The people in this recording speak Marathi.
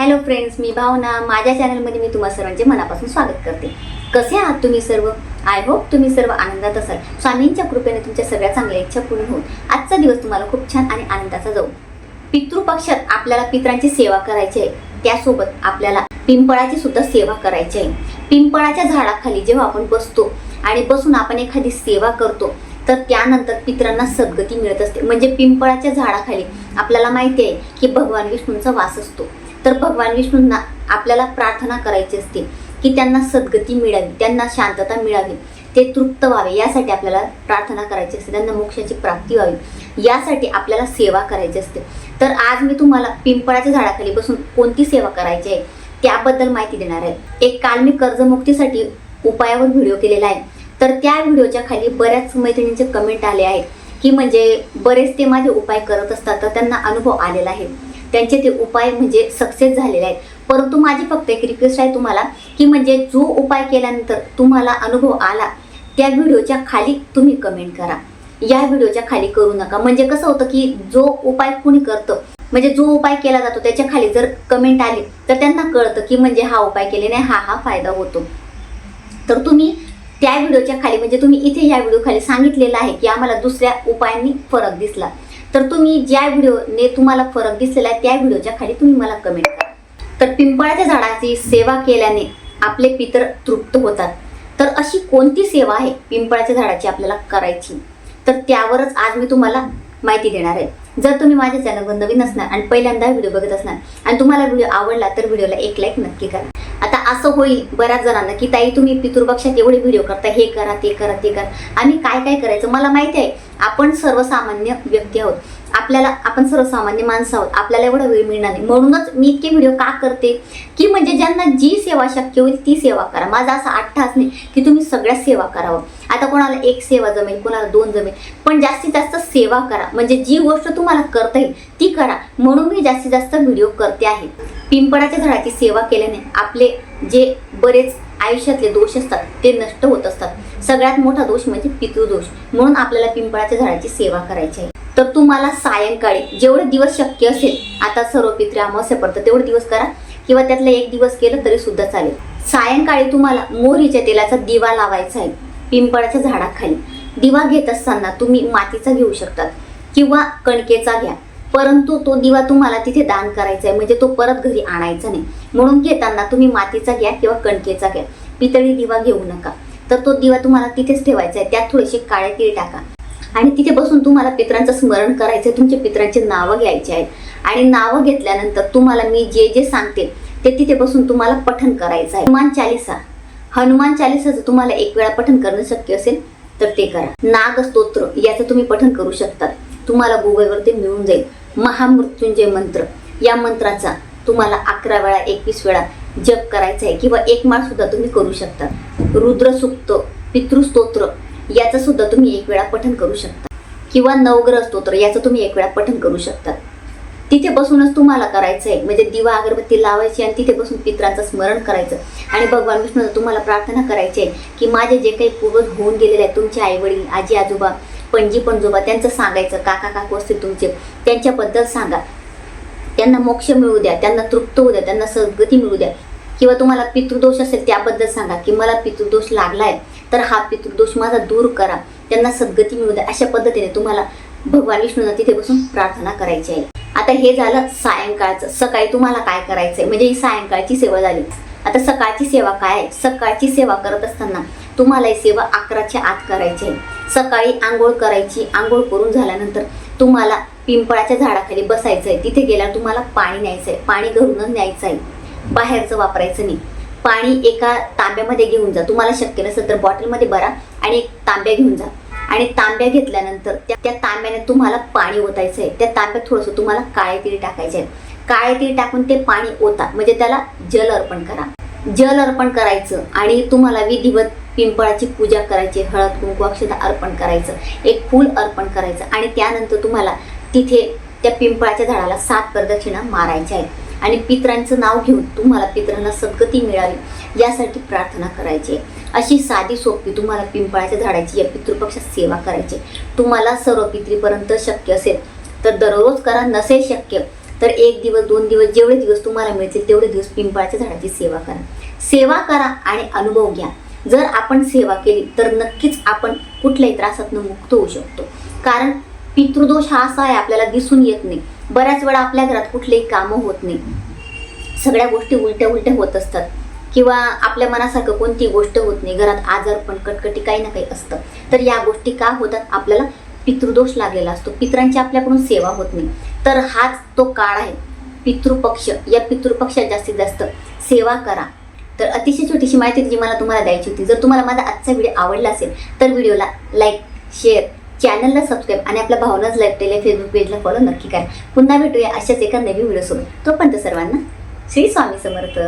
हॅलो फ्रेंड्स मी भावना. माझ्या चॅनलमध्ये मी तुम्हा सर्वांचे मनापासून स्वागत करते. कसे आहात तुम्ही सर्व? आय होप तुम्ही सर्व आनंदात असाल. स्वामींच्या कृपेने तुमच्या सगळ्या चांगल्या इच्छा पूर्ण होऊन आजचा दिवस तुम्हाला खूप छान आणि आनंदाचा जाऊ. पितृपक्षात आपल्याला पितरांची सेवा करायची आहे. त्यासोबत आपल्याला पिंपळाची सुद्धा सेवा करायची आहे. पिंपळाच्या झाडाखाली जेव्हा आपण बसतो आणि बसून आपण एखादी सेवा करतो तर त्यानंतर पितरांना सद्गती मिळत असते. म्हणजे पिंपळाच्या झाडाखाली आपल्याला माहिती आहे की भगवान विष्णूंचा वास असतो. तर भगवान विष्णूंना आपल्याला प्रार्थना करायची असते की त्यांना सद्गती मिळावी त्यांना शांतता मिळावी ते तृप्त व्हावे. यासाठी आपल्याला प्रार्थना करायची असते. त्यांना मोक्षाची प्राप्ती व्हावी. यासाठी आपल्याला सेवा करायची असते. तर आज मी तुम्हाला पिंपळाच्या झाडाखाली बसून कोणती सेवा करायची आहे त्याबद्दल माहिती देणार आहे. एक काल मी कर्जमुक्तीसाठी उपायावर व्हिडिओ केलेला आहे. तर त्या व्हिडिओच्या खाली बऱ्याच मैत्रिणींचे कमेंट आले आहेत की म्हणजे बरेच ते माझे उपाय करत असतात तर त्यांना अनुभव आलेला आहे. त्यांचे ते उपाय म्हणजे सक्सेस झालेले आहेत. परंतु माझी फक्त एक रिक्वेस्ट आहे तुम्हाला की म्हणजे जो उपाय केल्यानंतर तुम्हाला अनुभव आला त्या व्हिडिओच्या खाली तुम्ही कमेंट करा. या व्हिडिओच्या खाली करू नका. म्हणजे कसं होतं की जो उपाय कुणी करतं म्हणजे जो उपाय केला जातो त्याच्याखाली जर कमेंट आली तर त्यांना कळतं की म्हणजे हा उपाय केल्याने हा हा फायदा होतो. तर तुम्ही त्या व्हिडिओच्या खाली म्हणजे तुम्ही इथे या व्हिडिओ खाली सांगितलेलं आहे की आम्हाला दुसऱ्या उपायांनी फरक दिसला. तर तुम्ही ज्या व्हिडिओने तुम्हाला फरक दिसलेला आहे त्या व्हिडिओच्या खाली तुम्ही मला कमेंट करा. तर पिंपळाच्या झाडाची सेवा केल्याने आपले पितर तृप्त होतात. तर अशी कोणती सेवा आहे पिंपळाच्या झाडाची आपल्याला करायची? तर त्यावरच आज मी तुम्हाला माहिती देणार आहे. जर तुम्ही माझ्या चॅनलवर नवीन असणार आणि पहिल्यांदा व्हिडिओ बघत असणार आणि तुम्हाला व्हिडिओ आवडला तर व्हिडिओला एक लाईक नक्की करा. आता असं होईल बऱ्याच जणांना की ताई तुम्ही पितृपक्षात एवढे व्हिडिओ करता हे करा ते करा ते करा. आम्ही काय काय करायचं? मला माहिती आहे आपण सर्वसामान्य व्यक्ती आहोत. आपल्याला आपण सर्वसामान्य माणसं आहोत. आपल्याला एवढा वेळ मिळणार नाही. म्हणूनच मी इतके व्हिडिओ का करते? की म्हणजे ज्यांना जी सेवा शक्य होईल ती सेवा करा. माझा असा अट्टाच नाही की तुम्ही सगळ्या सेवा करावं. आता कोणाला एक सेवा जमेल कोणाला दोन जमेल पण जास्तीत जास्त सेवा करा. म्हणजे जी गोष्ट तुम्हाला करता येईल ती करा. म्हणून मी जास्तीत जास्त व्हिडिओ करते आहे. पिंपळाच्या झाडाची सेवा केल्याने आपले जे बरेच आयुष्यातले दोष असतात ते नष्ट होत असतात. सगळ्यात मोठा दोष म्हणजे पितृदोष. म्हणून आपल्याला पिंपळाच्या झाडाची सेवा करायची आहे. तर तुम्हाला सायंकाळी जेवढे दिवस शक्य असेल आता सर्व पित्रे अमावस्या पडतं तेवढे दिवस करा. किंवा त्यातला एक दिवस केलं तरी सुद्धा चालेल. सायंकाळी तुम्हाला मोहरीच्या तेलाचा दिवा लावायचा आहे पिंपळाच्या झाडाखाली. दिवा घेत असताना तुम्ही मातीचा घेऊ शकतात किंवा कणकेचा घ्या. परंतु तो दिवा तुम्हाला तिथे दान करायचा आहे म्हणजे तो परत घरी आणायचा नाही. म्हणून घेताना तुम्ही मातीचा घ्या किंवा कणकेचा घ्या. पितळी दिवा घेऊ नका. तर तो दिवा तुम्हाला तिथेच ठेवायचा आहे त्यात थोडेसे काळे तीळ टाका. आणि तिथे बसून तुम्हाला पित्रांचं स्मरण करायचं तुमच्या पित्रांची नावं घ्यायची आहेत. आणि नावं घेतल्यानंतर तुम्हाला मी जे जे सांगते ते तिथे बसून तुम्हाला पठन करायचं आहे. हनुमान चालिसा. हनुमान चालिसाचं तुम्हाला एक वेळा पठन करणं शक्य असेल तर ते करा. नाग स्तोत्र याचं तुम्ही पठन करू शकता तुम्हाला गुगलवर ते मिळून जाईल. महामृत्युंजय मंत्र. या मंत्राचा तुम्हाला अकरा वेळा एकवीस वेळा जप करायचा आहे किंवा एक माळ सुद्धा तुम्ही करू शकता. रुद्रसुक्त पितृस्तोत्र याचं सुद्धा तुम्ही एक वेळा पठन करू शकता. किंवा नवग्रह स्तोत्र याचं तुम्ही एक वेळा पठन करू शकता. तिथे बसूनच तुम्हाला करायचं आहे म्हणजे दिवा अगरबत्ती लावायची आणि तिथे बसून पित्रांचं स्मरण करायचं. आणि भगवान विष्णूला तुम्हाला प्रार्थना करायची आहे की माझे जे काही पूर्वज होऊन गेलेले आहेत तुमचे आई वडील आजी आजोबा पणजी पणजोबा त्यांचं सांगायचं काका काकू असतील तुमचे त्यांच्याबद्दल सांगा. त्यांना मोक्ष मिळू द्या त्यांना तृप्त होऊ द्या त्यांना सद्गती मिळू द्या. किंवा तुम्हाला पितृदोष असेल त्याबद्दल सांगा की मला पितृदोष लागलाय तर हा पितृदोष माझा दूर करा. त्यांना सद्गती मिळू द्या. अशा पद्धतीने तुम्हाला भगवान विष्णूंना तिथे बसून प्रार्थना करायची आहे. आता हे झालं सायंकाळचं. सकाळी तुम्हाला काय करायचंय? म्हणजे ही सायंकाळची सेवा झाली. आता सकाळची सेवा काय आहे? सकाळची सेवा करत असताना तुम्हाला ही सेवा अकराच्या आत करायची आहे. सकाळी आंघोळ करायची. आंघोळ करून झाल्यानंतर तुम्हाला पिंपळाच्या झाडाखाली बसायचं आहे तिथे गेल्यावर तुम्हाला पाणी न्यायचं आहे पाणी घरूनच न्यायचं आहे बाहेरचं वापरायचं नाही. पाणी एका तांब्यामध्ये घेऊन जा. तुम्हाला शक्य नसेल तर बॉटलमध्ये भरा आणि एक तांब्या घेऊन जा. आणि तांब्या घेतल्यानंतर त्या त्या तांब्याने तुम्हाला पाणी ओतायचं आहे त्या तांब्यात थोडंसं तुम्हाला काळे तीळ टाकायचे आहे काळे तीळ टाकून ते पाणी ओता. म्हणजे त्याला जल अर्पण करा. जल अर्पण करायचं आणि तुम्हाला विधिवत पिंपळाची पूजा करायची हळद कुंकू अक्षता अर्पण करायचं एक फूल अर्पण करायचं आणि त्यानंतर तुम्हाला तिथे त्या पिंपळाच्या झाडाला सात प्रदक्षिणा मारायच्या आहेत. आणि पित्रांचं नाव घेऊन तुम्हाला पित्रांना सद्गती मिळावी यासाठी प्रार्थना करायची. आहे अशी साधी सोपी तुम्हाला पिंपळाच्या झाडाची या पितृपक्षात सेवा करायची. आहे. तुम्हाला सर्व पितरीपर्यंत शक्य असेल तर दररोज करा नसेल शक्य तर एक दिवस दोन दिवस जेवढे दिवस तुम्हाला मिळतील तेवढे दिवस पिंपळाच्या झाडाची सेवा करा. सेवा करा आणि अनुभव घ्या. जर आपण सेवा केली तर नक्कीच आपण कुठल्याही त्रासातून मुक्त होऊ शकतो. कारण पितृदोष हा असा आहे आपल्याला दिसून येत नाही. बऱ्याच वेळा आपल्या घरात कुठलेही कामं होत नाही. सगळ्या गोष्टी उलट्या उलट्या होत असतात. किंवा आपल्या मनासारखं कोणती गोष्ट होत नाही. घरात आजार पण कटकटी काही ना काही असतं. तर या गोष्टी का होतात? आपल्याला पितृदोष लागलेला असतो. पितरांची आपल्याकडून सेवा होत नाही. तर हाच तो काळ आहे. पितृपक्ष. या पितृपक्षात जास्तीत जास्त सेवा करा. तर अतिशय छोटीशी माहिती जी मला तुम्हाला द्यायची होती. जर तुम्हाला माझा आजचा व्हिडिओ आवडला असेल तर व्हिडिओला लाईक शेअर चॅनलला सबस्क्राईब आणि आपल्या भावनाच लाईव्ह टेले फेसबुक पेजला फॉलो नक्की करा. पुन्हा भेटूया अशाच एका नवीन व्हिडिओसोबत तोपर्यंत सर्वांना श्री स्वामी समर्थ.